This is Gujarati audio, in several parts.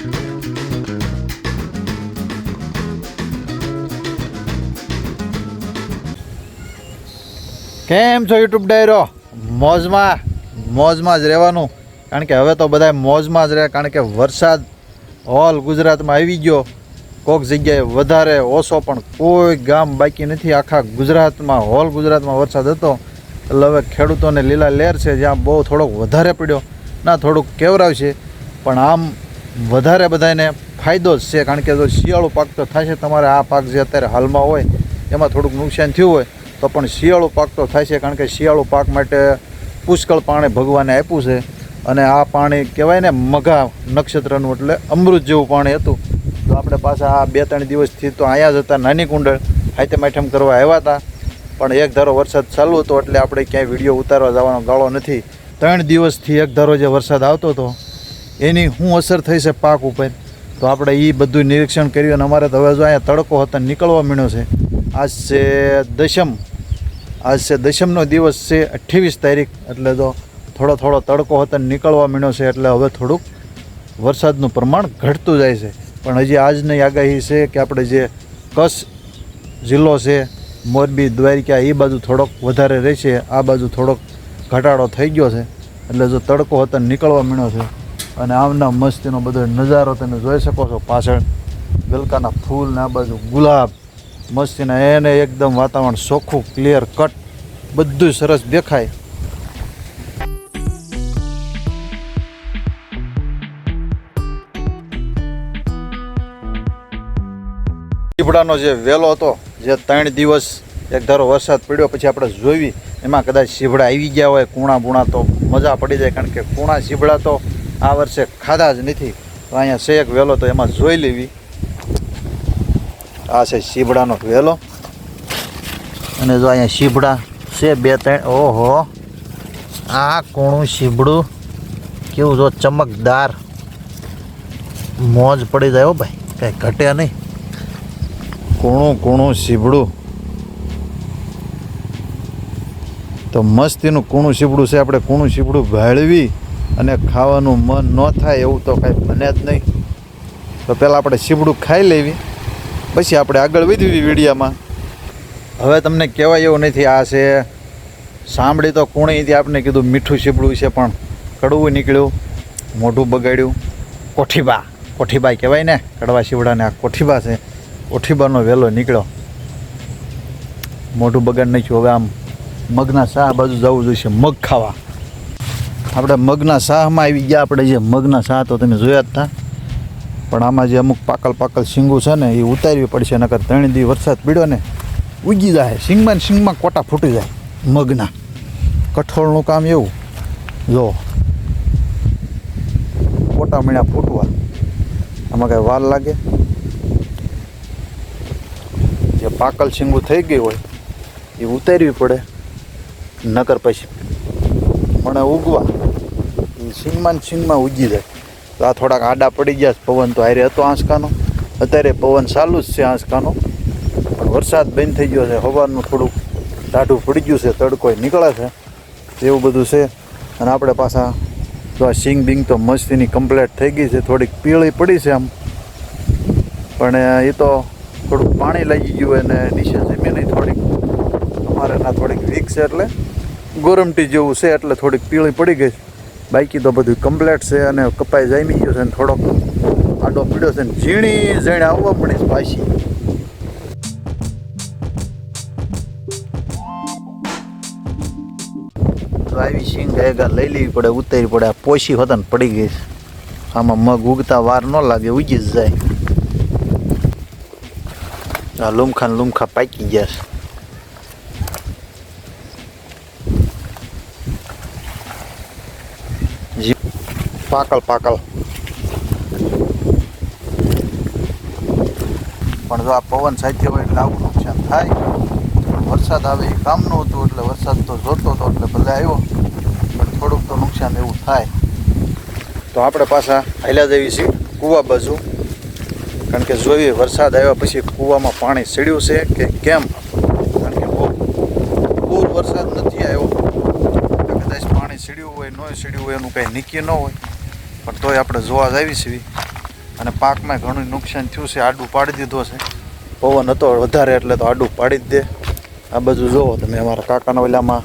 કેમ છો યુટ્યુબ ડાયરો? મોજમાં મોજમાં જ રહેવાનું. કારણ કે હવે તો બધા મોજમાં જ રહે કારણ કે વરસાદ ઓલ ગુજરાતમાં આવી ગયો. કોક જગ્યાએ વધારે ઓછો પણ કોઈ ગામ બાકી નથી. આખા ગુજરાતમાં, હોલ ગુજરાતમાં વરસાદ હતો. એટલે હવે ખેડૂતોને લીલા લહેર છે, જ્યાં બહુ થોડોક વધારે પડ્યો. ના, થોડુંક કેવરાવશે પણ આમ વધારે બધાને ફાયદો જ છે, કારણ કે જો શિયાળુ પાક તો થશે, તમારે આ પાક જે અત્યારે હાલમાં હોય, એમાં થોડુંક નુકસાન થયું હોય, તો પણ શિયાળુ પાક તો થાય છે કારણ કે શિયાળુ પાક માટે પુષ્કળ પાણી ભગવાને આપ્યું છે. અને આ પાણી કહેવાય ને મઘા નક્ષત્રનું, એટલે અમૃત જેવું પાણી હતું. તો આપણે પાછા આ બે ત્રણ દિવસથી તો અહીંયા જ હતા, નાની કુંડળ, હાથે માઠમ કરવા આવ્યા હતા. પણ એક ધારો વરસાદ ચાલુ હતો, એટલે આપણે ક્યાંય વીડિયો ઉતારવા જવાનો ગાળો નથી. ત્રણ દિવસથી એક ધારો જે વરસાદ આવતો હતો એની શું અસર થઈ છે પાક ઉપર? તો આપણે એ બધું નિરીક્ષણ કર્યું અને અમારે તો હવે જો અહીંયા તડકો હતો નીકળવા મળ્યો છે. આજ છે દશમ. આજ છે દશમનો દિવસ છે અઠ્ઠાવીસ તારીખ. એટલે તો થોડો થોડો તડકો હતો નીકળવા મળ્યો છે, એટલે હવે થોડુંક વરસાદનું પ્રમાણ ઘટતું જાય છે. પણ હજી આજની આગાહી છે કે આપણે જે કચ્છ જિલ્લો છે, મોરબી, દ્વારિકા એ બાજુ થોડોક વધારે રહેશે. આ બાજુ થોડોક ઘટાડો થઈ ગયો છે. એટલે જો તડકો હતો નીકળવા મળ્યો છે અને આમના મસ્તીનો બધો નજારો તમે જોઈ શકો છો પાછળ. ગલકાના ફૂલ ને આ બાજુ ગુલાબ, મસ્તીના એને એકદમ વાતાવરણ ચોખ્ખું ક્લિયર કટ બધું સરસ દેખાય. દીપડાનો જે વેલો હતો, જે ત્રણ દિવસ એક ધારો વરસાદ પડ્યો, પછી આપણે જોઈએ એમાં કદાચ શીભડા આવી ગયા હોય કૂણા બૂણા તો મજા પડી જાય, કારણ કે કૂણા શીભડા તો આ વર્ષે ખાધા જ નથી. અહીંયા શેક વેલો, તો એમાં જોઈ લેવી. આ છે શીબડાનો વેલો. અને જો અહીંયા શીબડા છે બે ત્રણ, ઓહો. આ કોણું શીબડું. કેવું જો ચમકદાર. મોજ પડી જાય હો ભાઈ, કાંઈ ઘટે નહીં. કૂણું કૂણું શીબડું. તો મસ્તીનું કૂણું શીભડું છે, આપણે કૂણું શીભડું ભાળવી અને ખાવાનું મન ન થાય એવું તો કાંઈ બને જ નહીં. તો પહેલાં આપણે શીબડું ખાઈ લેવી, પછી આપણે આગળ વધવી વિડીયામાં. હવે તમને કહેવાય એવું નથી, આ છે સાંભળી તો કુણીથી આપને કીધું મીઠું શીબડું છે, પણ કડવું નીકળ્યું, મોઢું બગાડ્યું. કોઠીબા કોઠીબા કહેવાય ને, કડવા શીવડાને આ કોઠીબા છે, કોઠીબાનો વહેલો નીકળ્યો. મોઢું બગાડ નાખ્યું, હવે આમ મગના શા બાજુ જવું જોઈશે, મગ ખાવા. આપણે મગના શાહમાં આવી ગયા. આપણે જે મગના શાહ તો તમે જોયા જ હતા પણ આમાં જે અમુક પાકલ પાકલ શીંગું છે ને, એ ઉતારવી પડશે, નકર ત્રણ દી વરસાદ પીડ્યો ને, ઉગી જાય. સિંગમાં ને સિંગમાં કોટા ફૂટી જાય મગના. કઠોળનું કામ એવું. જો, કોટા મીણા ફૂટવા. આમાં કાંઈ વાર લાગે. જે પાકલ શીંગું થઈ ગઈ હોય, એ ઉતારવી પડે. નકર પછી પણ ઉગવા. એ શીંગમાં સિંગમાં ઉગી જાય. તો આ થોડાક આડા પડી ગયા છે. પવન તો હારે હતો આંસકાનો અત્યારે પવન ચાલુ જ છે આંસકાનો પણ વરસાદ બંધ થઈ ગયો છે. હવાનું થોડુંક ટાઢું પડી ગયું છે. તડકો નીકળે છે. એવું બધું છે. અને આપણે પાછા તો આ સિંગ બિંગ તો મસ્તીની કમ્પ્લેટ થઈ ગઈ છે. થોડીક પીળી પડી છે આમ. પણ એ તો થોડુંક પાણી લાગી ગયું અને નીચે જમીન થોડીક અમારે થોડીક વીક છે એટલે ગોરમટી જેવું છે એટલે થોડીક પીળી પડી ગઈ બાકી તો બધું કમ્પ્લેટ છે અને કપાઈ જામી ગયો છે અને થોડોક આડો પીડ્યો છે ને ઝીણી ઝીણે આવવા પડે પાછી. આવી સિંગ ગાયગા લઈ લેવી પડે ઉતારવી પડે, આ પોશી હોતા પડી ગઈ છે. આમાં મગ ઉગતા વાર ન લાગે, ઉગી જ જાય. આ લુમખા લુમખા પાકી ગયા છે જી પાકલ પાકલ. પણ જો આ પવન સાથે હોય એટલે આવું નુકસાન થાય. વરસાદ આવે એ કામનું હતું એટલે વરસાદ તો જોતો હતો એટલે ભલે આવ્યો, પણ થોડુંક તો નુકસાન એવું થાય. તો આપણે પાછા હાલ્યા દેવી છીએ કૂવા બાજુ. કારણ કે જોઈએ વરસાદ આવ્યા પછી કૂવામાં પાણી ચડ્યું છે કે કેમ? કારણ કે બહુ પૂર વરસાદ નથી આવ્યો. કદાચ પાણી ચડ્યું હોય, ન ચડ્યું હોય, એનું કંઈ નિકી ન હોય. પણ તોય આપણે જોવા જ આવી છીએ. અને પાકમાં ઘણું નુકસાન થયું છે, આડું પાડી દીધો છે. પવન હતો વધારે, એટલે તો આડું પાડી જ દે. આ બધું જુઓ તમે અમારા કાકાના ઓલામાં.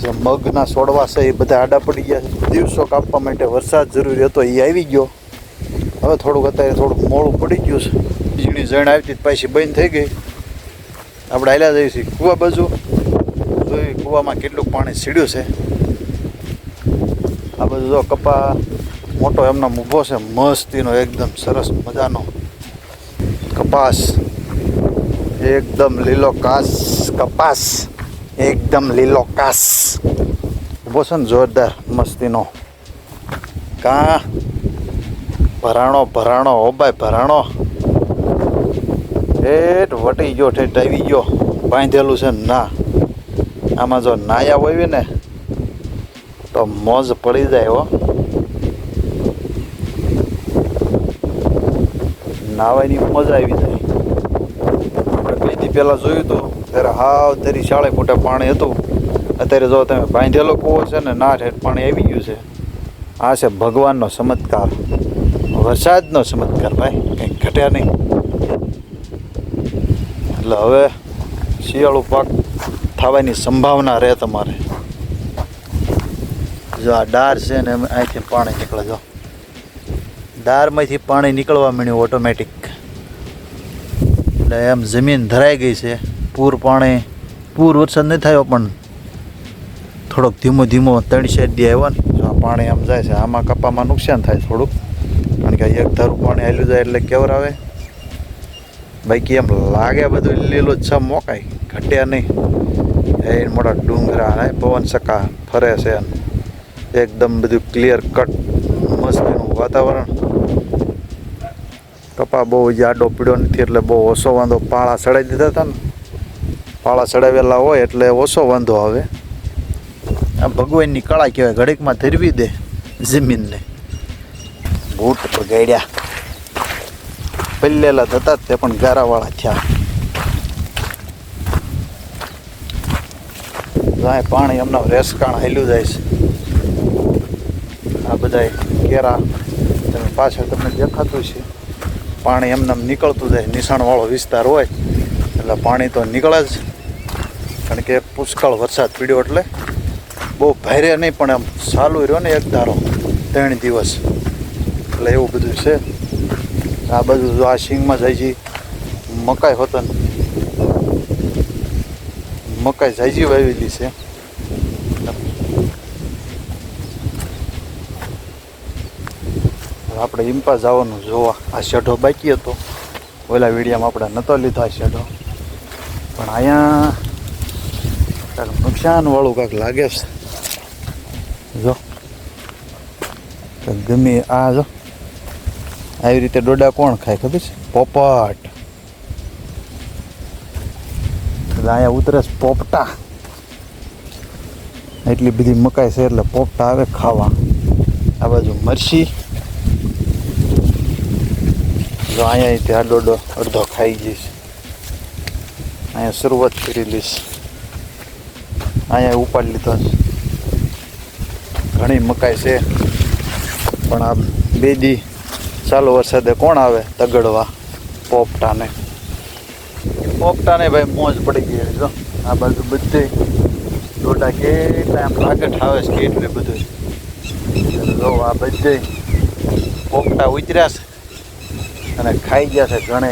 જે મગના છોડવા છે, એ બધા આડા પડી ગયા દિવસો કાપવા માટે વરસાદ જરૂરી હતો એ આવી ગયો. હવે થોડુંક અત્યારે થોડુંક મોડું પડી ગયું છે. વીજળી જણ આવી જ પાછી બંધ થઈ ગઈ. આપણે હાલ્યા જઈએ છીએ કૂવા બાજુ. જોઈ કૂવામાં કેટલું પાણી સીડ્યું છે. આ બધું જો કપા મોટો એમનો ઊભો છે, મસ્તીનો, એકદમ સરસ મજાનો. કપાસ, એકદમ લીલો કાસ, કપાસ, એકદમ લીલો કાસ. ઊભો છે ને જોરદાર મસ્તીનો. કા? ભરાણો ભરાણો, ઓ ભાઈ, ભરાણો. ઠેઠ વટી ગયો, ઠેઠ આવી ગયો. બાંધેલું છે ને ના. આમાં જો નાયા હોય ને, તો મોજ પડી જાય હો. નાવાની મજા આવી જાય. આપણે બે દી પહેલાં જોયું હતું, ત્યારે હાવ તેરી શાળે મોટા પાણી હતું. અત્યારે જો તમે બાંધેલો કૂવો છે ને, ના ઠેઠ પાણી આવી ગયું છે. આ છે ભગવાનનો ચમત્કાર. વરસાદનો ચમત્કાર, ભાઈ, કંઈ ઘટ્યા નહીં. એટલે હવે શિયાળું પાક થવાની સંભાવના રહે તમારે. જો આ ડાર છે ને અહીંથી પાણી નીકળે, જો. ડારમાંથી પાણી નીકળવા માંડ્યું ઓટોમેટિક એટલે એમ જમીન ધરાઈ ગઈ છે. પૂર પાણી, પૂર વરસાદ નહીં થયો, પણ થોડોક ધીમો ધીમો ત્રણ શેડ આવ્યો ને આ પાણી આમ જાય છે, આમાં કપામાં નુકસાન થાય થોડુંક. કારણ કે એક ધારું પાણી હાલ્યું જાય એટલે કેવર આવે. બાકી એમ લાગે બધું લીલો છ મોકાય. ઘટ્યા નહીં. એ મોટા ડુંગરા પવન સકા ફરે છે. એકદમ બધું ક્લિયર કટ મસ્તીનું વાતાવરણ. કપા બહુ જાડો પીડ્યો નથી એટલે બહુ ઓછો વાંધો. પાળા ચડાવી દીધા હતા ને. પાળા ચડાવેલા હોય એટલે ઓછો વાંધો આવે. આ ભગવાનની કળા કહેવાય, ઘડીકમાં ધરવી દે જમીનને. બૂટ પગાડ્યા પલ્લેલા થતા તે, પણ ગારાવાળા થયા. જાય પાણી એમના રેસકાણ હાલ્યું જાય છે. આ બધા કેરા પાછળ તમને દેખાતું છે. પાણી એમને નીકળતું જાય. નિશાણવાળો વિસ્તાર હોય. એટલે પાણી તો નીકળે જ. કારણ કે પુષ્કળ વરસાદ પીડ્યો એટલે બહુ ભારે નહીં, પણ એમ ચાલુ રહ્યો ને એક ધારો. ત્રણ દિવસ. એટલે એવું બધું છે. આ બધું જો આ સિંગમાં જાય છે. મકાઈ હોતન મકાઈ જાયજી વાવેલી છે. આપણે ઇમ્પા જવાનું જોવા. આ શેઢો બાકી હતો. ઓલા વિડીયામાં આપણે નહોતો લીધો આ શેઢો. પણ અહીંયા કાંઈક નુકસાન વાળું કાંઈક લાગે છે. જો. ગમે આ જો. આવી રીતે ડોડા કોણ ખાય ખબર છે? પોપટ. એટલે અહીંયા ઉતરે છે પોપટા. એટલી બધી મકાઈ છે એટલે પોપટા આવે ખાવા. આ બાજુ મરસી. જો અહીંયા ત્યાં ડોડો અડધો ખાઈ જઈશ અહીંયા શરૂઆત કરી લઈશ. અહીંયા ઉપાડી લીધો ઘણી મકાઈ છે. પણ આ બે દી ચાલુ વરસાદે કોણ આવે? તગડવા, પોપટાને. પોપટાને ભાઈ મોજ પડી ગઈ જો. આ બાજુ બધે ડોડા કેટલા એમ લાગટ આવે છે, કેટલું બધું. જો, આ બધે પોપટા ઉતર્યા છે. અને ખાઈ ગયા છે ઘણે.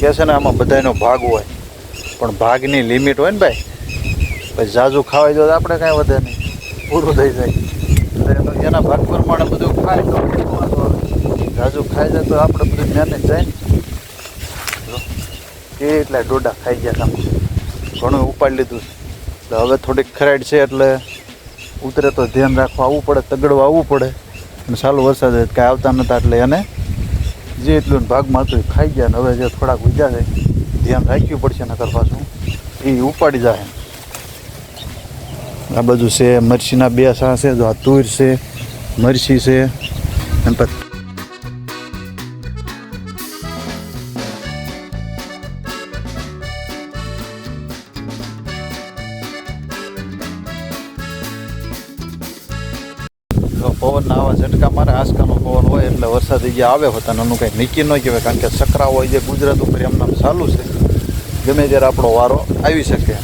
કહે છે ને આમાં બધાનો ભાગ હોય. પણ ભાગની લિમિટ હોય ને ભાઈ પછી ઝાઝું ખાવાય જો આપણે કાંઈ વધે નહીં. પૂરું થઈ જાય. એટલે એનો ભાગ પ્રમાણે બધું ખાય તો ઝાઝું ખાઈ જાય તો આપણે બધું જ્ઞાને જાય ને. જો, કેટલા ડોડા ખાઈ ગયા કામ. ઘણું ઉપાડી લીધું. એટલે હવે થોડીક ખરાડ છે એટલે ઉતરે તો ધ્યાન રાખવા આવવું પડે તગડવા આવવું પડે. અને સારું વરસાદ કાંઈ આવતા નહોતા એટલે એને જે એટલું ભાગમાં હતું એ ખાઈ ગયા ને હવે જે થોડાક ઉજા છે, ધ્યાન રાખવું પડશે નકર પાછું. એ ઉપાડી જાય. આ બધું છે મરસીના બે સા છે, જો આ તુર છે મરસી છે, અને પછી પવનના આવા ઝટકા મારે આસકાનો પવન હોય એટલે વરસાદ જે આવે હોતા એનું કંઈ નીકી ન કહેવાય, કારણ કે હોય જે ગુજરાત ઉપર એમ નામ ચાલુ છે. ગમે ત્યારે આપણો વારો આવી શકે.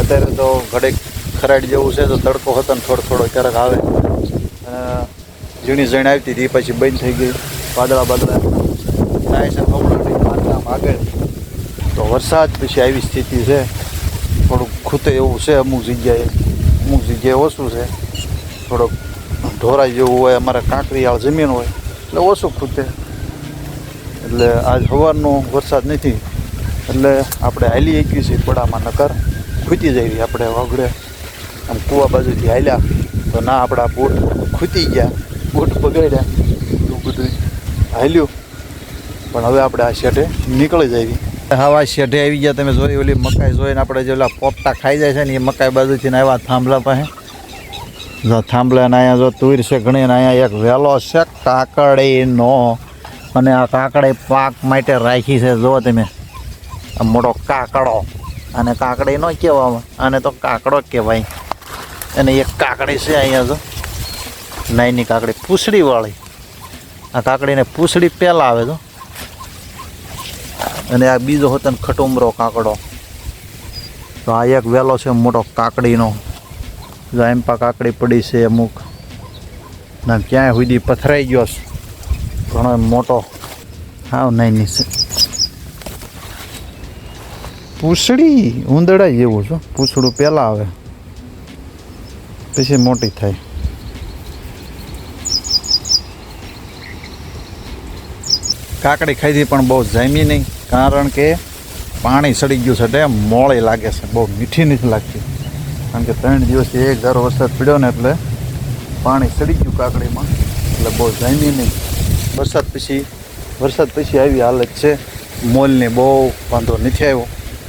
અત્યારે તો ઘડેક ખરાડ જેવું છે, તો તડકો હતો ને થોડો થોડો ક્યારેક આવે. ઝીણી ઝીણ આવતી હતી પછી બંધ થઈ ગઈ. વાદળા બાદળા થાય છે આમ આગળ તો વરસાદ પછી આવી સ્થિતિ છે. થોડુંક ખૂતે એવું છે, અમુક જગ્યાએ. અમુક જગ્યાએ ઓછું છે. થોડોક ઢોરાઈ જેવું હોય, અમારે કાંકરીયાળ જમીન હોય, એટલે ઓછું ખૂતે એટલે આજ હવારનો વરસાદ નથી. એટલે આપણે હાલી એકવી છીએ પડામાં નકર ખૂતી જાય આપણે વગડે. આમ કૂવા બાજુથી હાલ્યા, તો ના આપણા બૂટ ખૂતી ગયા, બૂટ બગાડ્યા, એવું બધું હાલ્યું. પણ હવે આપણે આ શેઠે નીકળી જઈએ હવા શેઠે આવી ગયા, તમે જોઈ ઓલી મકાઈ જોઈને આપણે જે ઓલા પોપટા ખાઈ જાય છે ને, એ મકાઈ બાજુથી આવ્યા થાંભલા પાસે. જો થાંભલા ને અહીંયા જો તુર છે, ઘણી ને અહીંયા એક વેલો છે, કાકડીનો. અને આ કાકડી પાક માટે રાખી છે જો તમે. આ મોટો કાકડો. અને કાકડી નો કહેવામાં આને તો કાકડો કહેવાય. અને એક કાકડી છે અહીંયા જો. નાની કાકડી પૂછડીવાળી આ કાકડીને પૂછડી પહેલાં આવે તો અને આ બીજો હતો ને ખટુમરો કાકડો. તો આ એક વેલો છે, મોટો કાકડીનો. જો એમ પા કાકડી પડી છે અમુક. ના, ક્યાંય સુધી પથરાઈ ગયો છે. ઘણો મોટો. હાવ નાની છે. પૂછડી ઉંદડા જેવું છે. પૂછડું પહેલાં આવે. પછી મોટી થાય. કાકડી ખાધી પણ બહુ જામી નહીં, કારણ કે પાણી સડી ગયું છે એટલે મોળી લાગે છે. બહુ મીઠી નથી લાગતી. કારણ કે ત્રણ દિવસથી એક ધારો વરસાદ પડ્યો ને એટલે પાણી સડી ગયું કાકડીમાં. એટલે બહુ જામી નહીં વરસાદ પછી વરસાદ પછી આવી હાલત છે. મોલની બહુ વાંધો નથી આવ્યો.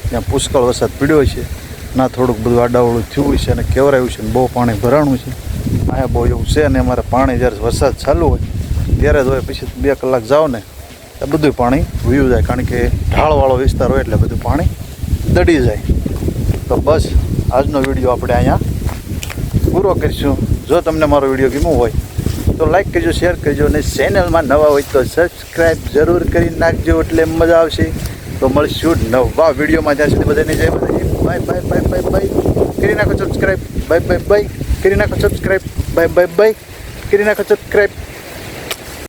ત્યાં પુષ્કળ વરસાદ પડ્યો છે. ના થોડુંક બધું આડાવડું થયું છે અને કેવરાયું છે ને બહુ પાણી ભરાણું છે. અહીંયા બહુ એવું છે અને અમારે પાણી જ્યારે વરસાદ ચાલુ હોય, ત્યારે જ હોય. પછી બે કલાક જાઓ ને તો બધું પાણી વયું જાય. કારણ કે ઢાળવાળો વિસ્તાર હોય એટલે બધું પાણી દડી જાય. તો બસ. આજનો વીડિયો આપણે અહીંયા પૂરો કરીશું. જો તમને મારો વીડિયો ગમ્યો હોય, તો લાઈક કરજો શેર કરજો અને ચેનલમાં નવા હોય તો સબસ્ક્રાઈબ જરૂર કરી નાખજો એટલે મજા આવશે. તો મળશું નવા વિડીયોમાં. ત્યાં સુધી બધાને જય બધા bye bye bye bye bye કરી નાખો સબસ્ક્રાઈબ બાય બાય બાય કરી નાખો સબસ્ક્રાઈબ બાય બાય બાય કરી નાખો સબસ્ક્રાઈબ